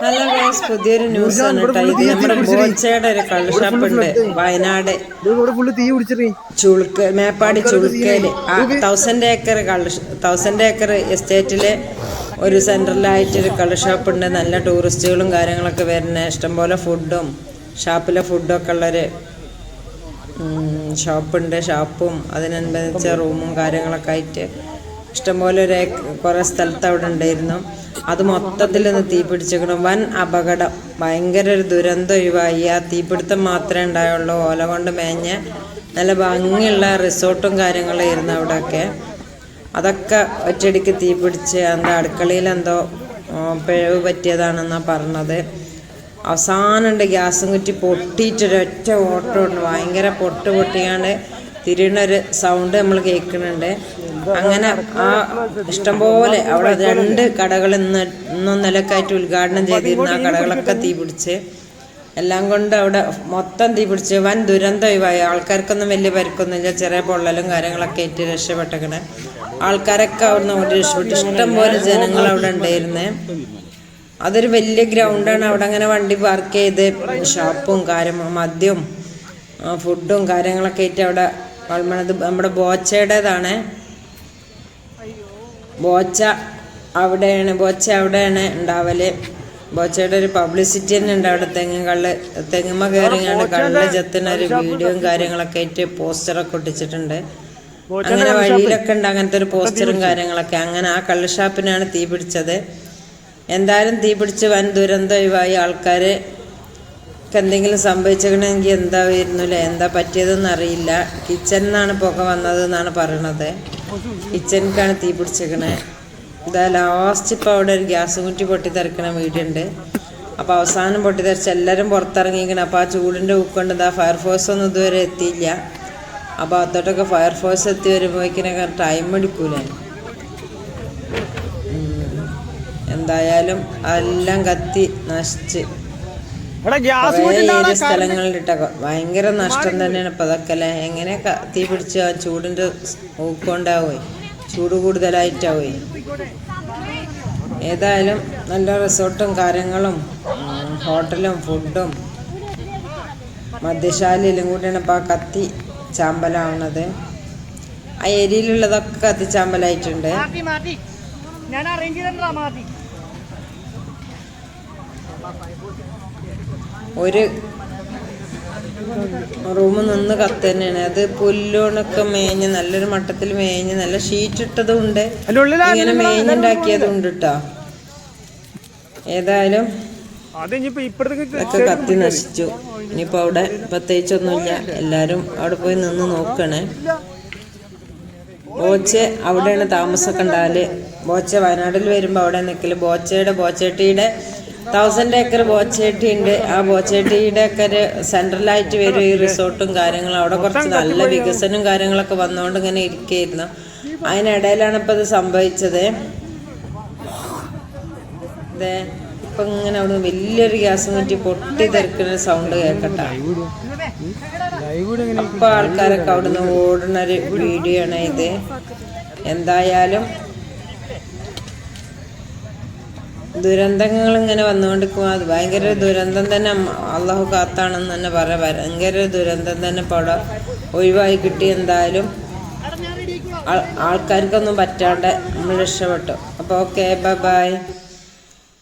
Hello guys പുതിയൊരു news ആണ് കേട്ടോ. ഇത് നമ്മുടെ ബോച്ചയുടെ ഒരു കള്ളുഷാപ്പുണ്ട് വയനാട്. ചുളുക്ക് മേപ്പാടി ചുളുക്കയിൽ. ആ തൗസൻഡ് ഏക്കർ കള്ളു തൗസൻഡ് ഏക്കർ എസ്റ്റേറ്റിലെ ഒരു സെൻട്രലായിട്ട് ഒരു കള്ളുഷാപ്പ് ഉണ്ട്. നല്ല ടൂറിസ്റ്റുകളും കാര്യങ്ങളൊക്കെ വരുന്ന ഇഷ്ടംപോലെ ഫുഡും ഷാപ്പിലെ ഫുഡും ഒക്കെ ഉള്ളൊരു ഷോപ്പുണ്ട് ഷാപ്പും അതിനനുബന്ധിച്ച റൂമും കാര്യങ്ങളൊക്കെ ആയിട്ട് ഇഷ്ടംപോലെ ഒരു കുറെ സ്ഥലത്ത് അവിടെ ഉണ്ടായിരുന്നു. അത് മൊത്തത്തിൽ ഒന്ന് തീ പിടിച്ചിരിക്കണം വൻ അപകടം. ഭയങ്കര ഒരു ദുരന്തം ഒഴിവായി. ആ തീപിടുത്തം മാത്രമേ ഉണ്ടായുള്ളൂ. ഓല കൊണ്ട് മേഞ്ഞ നല്ല ഭംഗിയുള്ള റിസോർട്ടും കാര്യങ്ങളും കാര്യങ്ങളായിരുന്നു അവിടെയൊക്കെ. അതൊക്കെ ഒറ്റയടിക്ക് തീ പിടിച്ച് എന്താ അടുക്കളയിൽ എന്തോ പിഴവ് പറ്റിയതാണെന്നാണ് പറഞ്ഞത്. അവസാനമുണ്ട് ഗ്യാസും കുറ്റി പൊട്ടിയിട്ടൊരൊറ്റ ഓട്ടമുണ്ട് ഭയങ്കര പൊട്ട് പൊട്ടിയാണ്ട് തിരിയണൊരു സൗണ്ട് നമ്മൾ കേൾക്കുന്നുണ്ട്. അങ്ങനെ ആ ഇഷ്ടംപോലെ അവിടെ രണ്ട് കടകൾ ഇന്ന് ഇന്നും നിലക്കായിട്ട് ഉദ്ഘാടനം ചെയ്തിരുന്ന. ആ കടകളൊക്കെ തീ പിടിച്ച് എല്ലാം കൊണ്ട് അവിടെ മൊത്തം തീ പിടിച്ച് വൻ ദുരന്തം ഒഴിവായി. ആൾക്കാർക്കൊന്നും വലിയ പരിക്കൊന്നുമില്ല. ചെറിയ പൊള്ളലും കാര്യങ്ങളൊക്കെ ഏറ്റ് രക്ഷപ്പെട്ടേക്കണേ. ആൾക്കാരൊക്കെ അവിടുന്ന് ഓടി രക്ഷപ്പെട്ടു. ഇഷ്ടംപോലെ ജനങ്ങൾ അവിടെ ഉണ്ടായിരുന്നേ. അതൊരു വലിയ ഗ്രൗണ്ടാണ് അവിടെ അങ്ങനെ വണ്ടി പാർക്ക് ചെയ്ത് ഷോപ്പും കാര്യം മദ്യവും ഫുഡും കാര്യങ്ങളൊക്കെ ആയിട്ട് അവിടെ വളമണത് നമ്മുടെ ബോച്ചയുടേതാണ്. ബോച്ച അവിടെയാണ് ബോച്ച അവിടെയാണ് ഉണ്ടാവൽ. ബോച്ചയുടെ ഒരു പബ്ലിസിറ്റി തന്നെ ഉണ്ട് അവിടെ തെങ്ങ് കള്ള് തെങ്ങുമ്മ കയറിങ്ങാണ്ട് കള്ള് ചെത്തുന്ന ഒരു വീഡിയോയും കാര്യങ്ങളൊക്കെ ആയിട്ട് പോസ്റ്ററൊക്കെ ഒട്ടിച്ചിട്ടുണ്ട്. അങ്ങനെ വഴിയിലൊക്കെ ഉണ്ട് അങ്ങനത്തെ ഒരു പോസ്റ്ററും കാര്യങ്ങളൊക്കെ. അങ്ങനെ ആ കള്ള് ഷാപ്പിനാണ് തീ പിടിച്ചത് എന്തായാലും തീ പിടിച്ച് വൻ ദുരന്തം ഒഴിവായി ആൾക്കാര് എന്തെങ്കിലും സംഭവിച്ചിട്ടുണ്ടെങ്കിൽ എന്താ വരുന്നില്ല? എന്താ പറ്റിയതെന്ന് അറിയില്ല. കിച്ചണിൽ നിന്നാണ് പുക വന്നത് എന്നാണ് പറയണത്. കിച്ചണിക്കാണ് തീ പിടിച്ചേക്കണേ. ഇതാ ലാസ്റ്റ് ഇപ്പോൾ അവിടെ ഒരു ഗ്യാസ് കുറ്റി പൊട്ടിത്തെറിക്കണ വീടുണ്ട്. അപ്പോൾ അവസാനം പൊട്ടിത്തെറിച്ച് എല്ലാവരും പുറത്തിറങ്ങിയിരിക്കണം അപ്പോൾ ആ ചൂടിന്റെ ഉക്കൊണ്ട് ഇതാ ഫയർഫോഴ്സ് ഒന്നും ഇതുവരെ എത്തിയില്ല. അപ്പോൾ അത്തോട്ടൊക്കെ ഫയർഫോഴ്സ് എത്തി വരുമ്പോഴേക്കിനൊക്കെ ടൈം എടുക്കൂലേ? എന്തായാലും എല്ലാം കത്തി നശിച്ച്. സ്ഥലങ്ങളിലിട്ടൊക്കെ ഭയങ്കര നഷ്ടം തന്നെയാണ് ഇപ്പൊ അതൊക്കെ അല്ലേ എങ്ങനെ തീ പിടിച്ച ആ ചൂടിന്റെ ഊക്കൊണ്ടാവേ ചൂട് കൂടുതലായിട്ടാവേ ഏതായാലും നല്ല റിസോർട്ടും കാര്യങ്ങളും ഹോട്ടലും ഫുഡും മദ്യശാലയിലും കൂടിയാണ് ഇപ്പൊ ആ കത്തി ചാമ്പലാവുന്നത് ആ ഏരിയയിലുള്ളതൊക്കെ കത്തി ചാമ്പലായിട്ടുണ്ട് ഞാൻ അറേഞ്ച് മാറ്റി. ഒരു റൂം നിന്ന് കത്ത് തന്നെയാണ് അത് പുല്ലുകൊണ്ടൊക്കെ മേഞ്ഞ് നല്ലൊരു മട്ടത്തിൽ മേഞ്ഞ് നല്ല ഷീറ്റ് ഇട്ടതും ഉണ്ട്. ഇങ്ങനെ മേഞ്ഞുണ്ടാക്കിയതും ഉണ്ട് കേട്ടോ ഏതായാലും ഒക്കെ കത്തി നശിച്ചു. ഇനിയിപ്പോ അവിടെ പ്രത്യേകിച്ചൊന്നുമില്ല. എല്ലാരും അവിടെ പോയി നിന്ന് നോക്കണേ. ബോച്ച അവിടെയാണ് താമസമൊക്കെ ഉണ്ടാവൽ. ബോച്ച വയനാട്ടിൽ വരുമ്പോൾ അവിടെ നിൽക്കൽ ബോച്ചയുടെ ബോച്ചേട്ടിയുടെ തൗസൻഡ് ഏക്കർ ബോച്ചേട്ടി ഉണ്ട് ആ ബോച്ചേട്ടിയുടെ ഒക്കെ ഒരു സെൻട്രലായിട്ട് വരും ഈ റിസോർട്ടും കാര്യങ്ങളും. അവിടെ കുറച്ച് നല്ല വികസനവും കാര്യങ്ങളൊക്കെ വന്നുകൊണ്ട് ഇങ്ങനെ ഇരിക്കുകയായിരുന്നു അതിനിടയിലാണ് ഇപ്പം ഇത് സംഭവിച്ചത്. അതെ ഇപ്പൊ ഇങ്ങനെ അവിടെ വലിയൊരു ഗ്യാസ് കുറ്റി പൊട്ടി തെറിക്കുന്ന സൗണ്ട് കേൾക്കട്ടെ അപ്പൊ ആൾക്കാരൊക്കെ അവിടുന്ന് ഓടുന്ന ഒരു വീഡിയോ ആണ് ഇത്. എന്തായാലും ദുരന്തങ്ങൾ ഇങ്ങനെ വന്നുകൊണ്ടിരിക്കും അത് ഭയങ്കര ദുരന്തം തന്നെ അള്ളാഹു കാത്താണെന്ന് തന്നെ പറയാം. ഭയങ്കര ദുരന്തം തന്നെ പട ഒഴിവായി കിട്ടി എന്തായാലും. ആൾക്കാർക്കൊന്നും പറ്റാണ്ട് നമ്മൾ രക്ഷപ്പെട്ടു. അപ്പോൾ ഓക്കെ ബൈ ബൈ